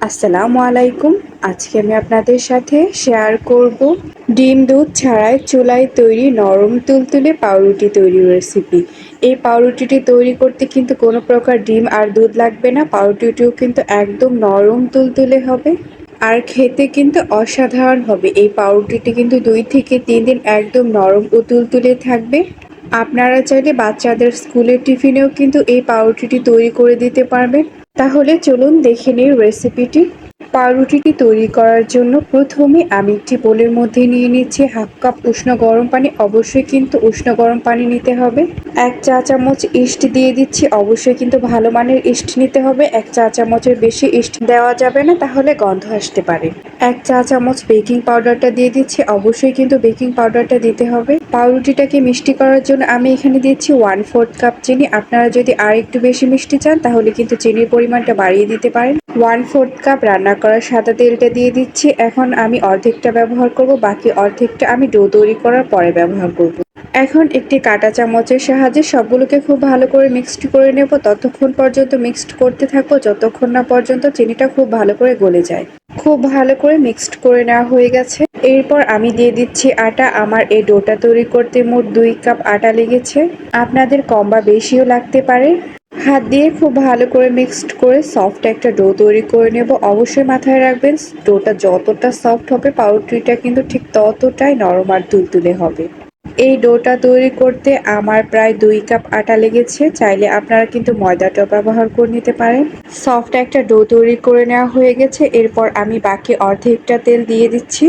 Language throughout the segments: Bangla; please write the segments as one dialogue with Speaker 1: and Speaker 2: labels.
Speaker 1: আসসালামু আলাইকুম। আজকে আমি আপনাদের সাথে শেয়ার করব ডিম দুধ ছাড়াই চুলায় তৈরি নরম তুলতুলে পাউরুটি তৈরির রেসিপি এই পাউরুটিটি তৈরি করতে কিন্তু কোনো প্রকার ডিম আর দুধ লাগবে না। পাউরুটিটিও কিন্তু একদম নরম তুলতুলে হবে। আর খেতে কিন্তু অসাধারণ হবে। এই পাউরুটিটি কিন্তু দুই থেকে তিন দিন একদম নরম ও তুলতুলে থাকবে। আপনারা চাইলে বাচ্চাদের স্কুলের টিফিনেও কিন্তু এই পাউরুটিটি তৈরি করে দিতে পারবেন। তাহলে চলুন দেখে নিই রেসিপিটি পাউরুটিটি তৈরি করার জন্য প্রথমে আমি একটি বোলের মধ্যে নিয়ে নিচ্ছি হাফ কাপ উষ্ণ গরম পানি। অবশ্যই কিন্তু উষ্ণ গরম পানি নিতে হবে। এক চা চামচ ইস্ট দিয়ে দিচ্ছি। অবশ্যই কিন্তু ভালো মানের ইস্ট নিতে হবে। এক চা চামচের বেশি ইস্ট দেওয়া যাবে না, তাহলে গন্ধ আসতে পারে। এক চা চামচ বেকিং পাউডারটা দিয়ে দিচ্ছি। অবশ্যই কিন্তু বেকিং পাউডারটা দিতে হবে। পাউরুটিটাকে মিষ্টি করার জন্য আমি এখানে দিচ্ছি ওয়ান ফোর্থ কাপ চিনি। আপনারা যদি আর একটু বেশি মিষ্টি চান, তাহলে কিন্তু চিনির পরিমাণটা বাড়িয়ে দিতে পারেন। ওয়ান ফোর্থ কাপ রান্না করার সাদা তেলটা দিয়ে দিচ্ছি। এখন আমি অর্ধেকটা ব্যবহার করব, বাকি অর্ধেকটা আমি ডো তৈরি করার পরে ব্যবহার করব। এখন একটি কাটা চামচের সাহায্যে সবগুলোকে খুব ভালো করে মিক্সড করে নেব। ততক্ষণ পর্যন্ত মিক্সড করতে থাকব, যতক্ষণ না পর্যন্ত চিনিটা খুব ভালো করে গলে যায়। খুব ভালো করে মিক্সড করে নেওয়া হয়ে গেছে। এরপর আমি দিয়ে দিচ্ছি আটা। আমার এই ডোটা তৈরি করতে মোট দুই কাপ আটা লেগেছে। আপনাদের কম বা বেশিও লাগতে পারে। হাত দিয়ে খুব ভালো করে মিক্সড করে সফট একটা ডো তৈরি করে নেব। অবশ্যই মাথায় রাখবেন ডোটা যতটা সফট হবে পাউরুটিটা কিন্তু ঠিক ততটাই নরম আর তুলতুলে হবে। এই ডোটা তৈরি করতে আমার প্রায় দুই কাপ আটা লেগেছে। চাইলে আপনারা কিন্তু ময়দাটাও ব্যবহার করে নিতে পারেন। সফট একটা ডো তৈরি করে নেওয়া হয়ে গেছে। এরপর আমি বাকি অর্ধেকটা তেল দিয়ে দিচ্ছি।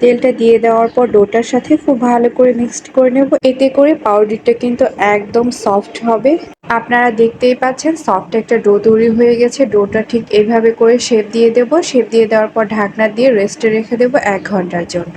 Speaker 1: তেলটা দিয়ে দেওয়ার পর ডোটার সাথে খুব ভালো করে মিক্সড করে নেব। এতে করে পাউডারটা কিন্তু একদম সফট হবে। আপনারা দেখতেই পাচ্ছেন সফট একটা ডো তৈরি হয়ে গেছে। ডোটা ঠিক এইভাবে করে শেপ দিয়ে দেব। শেপ দিয়ে দেওয়ার পর ঢাকনা দিয়ে রেস্টে রেখে দেবো এক ঘণ্টার জন্য।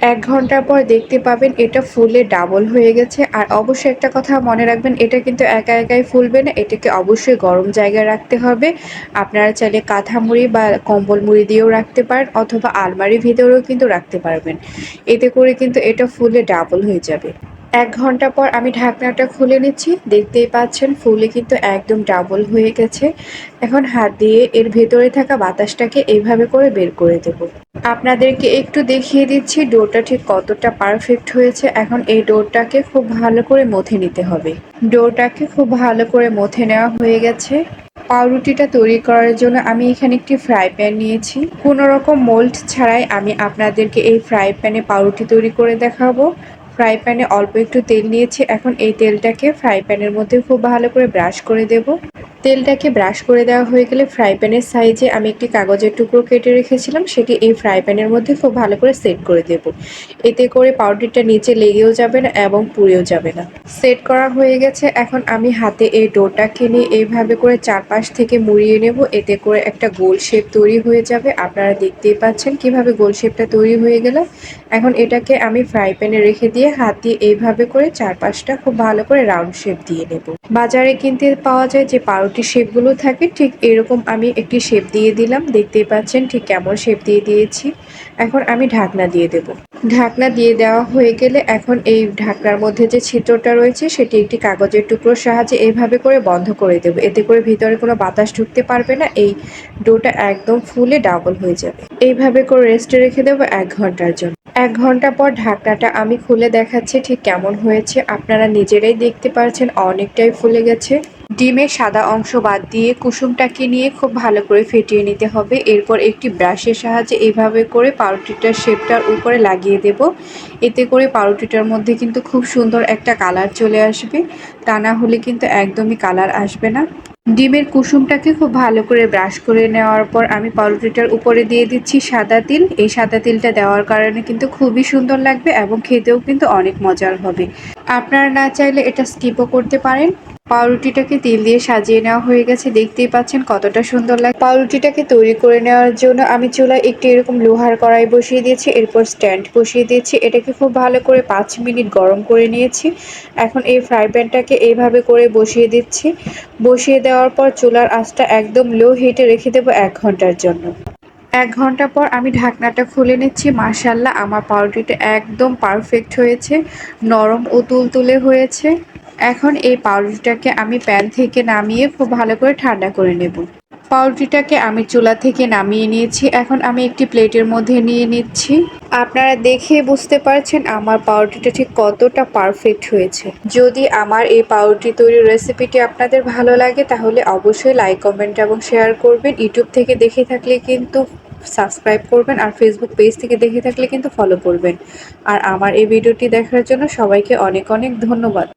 Speaker 1: এক ঘণ্টা পর দেখতে পাবেন এটা ফুলে ডাবল হয়ে গেছে। আর অবশ্যই একটা কথা মনে রাখবেন, এটা কিন্তু একা একাই ফুলবে না, এটাকে অবশ্যই গরম জায়গায় রাখতে হবে। আপনারা চাইলে কাঁথা মুড়ি বা কম্বল মুড়ি দিয়েও রাখতে পারেন, অথবা আলমারির ভিতরেও কিন্তু রাখতে পারবেন। এতে করে কিন্তু এটা ফুলে ডাবল হয়ে যাবে। এক ঘণ্টা পর আমি ঢাকনাটা খুলে নিচ্ছি। দেখতেই পাচ্ছেন, ফুলে কিন্তু একদম ডাবল হয়ে গেছে। এখন হাত দিয়ে এর ভেতরে থাকা বাতাসটাকে এইভাবে করে বের করে দেব। আপনাদেরকে একটু দেখিয়ে দিচ্ছি ডোটা ঠিক কতটা পারফেক্ট হয়েছে। এখন এই ডোটাকে খুব ভালো করে মথে নিতে হবে। ডোটাকে খুব ভালো করে মথে নেওয়া হয়ে গেছে। পাউরুটিটা তৈরি করার জন্য আমি এখানে একটি ফ্রাই প্যান নিয়েছি। কোনো রকম মোল্ড ছাড়াই আমি আপনাদেরকে এই ফ্রাই প্যানে পাউরুটি তৈরি করে দেখাবো। ফ্রাই প্যানে অল্প একটু তেল নিয়েছি। এখন এই তেলটাকে ফ্রাই প্যানের মধ্যে খুব ভালো করে ব্রাশ করে দেব। তেলটাকে ব্রাশ করে দেওয়া হয়ে গেলে ফ্রাই প্যানের সাইজে আমি একটি কাগজের টুকরো কেটে রেখেছিলাম, সেটি এই ফ্রাই প্যানের মধ্যে খুব ভালো করে সেট করে দেব। এতে করে পাউডারটা নিচে লেগেও যাবে না এবং পুড়েও যাবে না। সেট করা হয়ে গেছে, এখন আমি হাতে এই ডোটাকে নিয়ে এইভাবে করে চারপাশ থেকে মুড়িয়ে নেব। এতে করে একটা গোল শেপ তৈরি হয়ে যাবে। আপনারা দেখতেই পাচ্ছেন কীভাবে গোল শেপটা তৈরি হয়ে গেল। এখন এটাকে আমি ফ্রাই প্যানে রেখে দিয়ে হাত দিয়ে এইভাবে করে চারপাশটা খুব ভালো করে রাউন্ড শেপ দিয়ে নেব। বাজারে কিনতে পাওয়া যায় যে পাউরুটি শেপগুলো থাকে, ঠিক এরকম আমি একটি শেপ দিয়ে দিলাম। দেখতেই পাচ্ছেন ঠিক কেমন শেপ দিয়ে দিয়েছি। এখন আমি ঢাকনা দিয়ে দেব। ঢাকনা দিয়ে দেওয়া হয়ে গেলে এখন এই ঢাকনার মধ্যে যে ছিদ্রটা রয়েছে, সেটি একটি কাগজের টুকরোর সাহায্যে এইভাবে করে বন্ধ করে দেব। এতে করে ভিতরে কোনো বাতাস ঢুকতে পারবে না। এই ডোটা একদম ফুলে ডাবল হয়ে যাবে। এইভাবে করে রেস্টে রেখে দেবো এক ঘণ্টার জন্য। এক ঘণ্টা পর ঢাকনাটা আমি খুলে দেখাচ্ছি ঠিক কেমন হয়েছে। আপনারা নিজেরাই দেখতে পাচ্ছেন অনেকটাই ফুলে গেছে। ডিমের সাদা অংশ বাদ দিয়ে কুসুমটাকে নিয়ে খুব ভালো করে ফেটিয়ে নিতে হবে। এরপর একটি ব্রাশের সাহায্যে এইভাবে করে পাউরুটিটার শেপটার উপরে লাগিয়ে দেব। এতে করে পাউরুটিটার মধ্যে কিন্তু খুব সুন্দর একটা কালার চলে আসবে। তা না হলে কিন্তু একদমই কালার আসবে না। ডিমের কুসুমটাকে খুব ভালো করে ব্রাশ করে নেওয়ার পর আমি পাউরুটিটার উপরে দিয়ে দিচ্ছি সাদা তিল। এই সাদা তিলটা দেওয়ার কারণে কিন্তু খুবই সুন্দর লাগবে এবং খেতেও কিন্তু অনেক মজার হবে। আপনারা না চাইলে এটা স্কিপও করতে পারেন। পাউরুটিটাকে তিল দিয়ে সাজিয়ে নেওয়া হয়ে গেছে। দেখতেই পাচ্ছেন কতটা সুন্দর লাগে পাউরুটিটাকে তৈরি করে নেওয়ার জন্য আমি চুলায় একটি এরকম লোহার কড়াই বসিয়ে দিয়েছি, এরপর স্ট্যান্ড বসিয়ে দিয়েছি। এটাকে খুব ভালো করে পাঁচ মিনিট গরম করে নিয়েছি। এখন এই ফ্রাই প্যানটাকে এইভাবে করে বসিয়ে দিচ্ছি। বসিয়ে দেওয়ার পর চুলার আঁচটা একদম লো হিটে রেখে দেবো এক ঘণ্টার জন্য। এক ঘণ্টা পর আমি ঢাকনাটা খুলে নিচ্ছি। মার্শাল্লাহ আমার পাউরুটিটা একদম পারফেক্ট হয়েছে। নরম ও তুলতুলে হয়েছে। এখন এই পাউরুটিটাকে আমি প্যান থেকে নামিয়ে খুব ভালো করে ঠান্ডা করে নেব। পাউরুটিটাকে আমি চুলা থেকে নামিয়ে নিয়েছি। এখন আমি একটি প্লেটের মধ্যে নিয়ে নিচ্ছি। আপনারা দেখে বুঝতে পারছেন আমার পাউরুটিটা ঠিক কতটা পারফেক্ট হয়েছে। যদি আমার এই পাউরুটি তৈরির রেসিপিটি আপনাদের ভালো লাগে, তাহলে অবশ্যই লাইক, কমেন্ট এবং শেয়ার করবেন। ইউটিউব থেকে দেখে থাকলে কিন্তু সাবস্ক্রাইব করবেন আর ফেসবুক পেজ থেকে দেখে থাকলে কিন্তু ফলো করবেন। আর আমার এই ভিডিওটি দেখার জন্য সবাইকে অনেক অনেক ধন্যবাদ।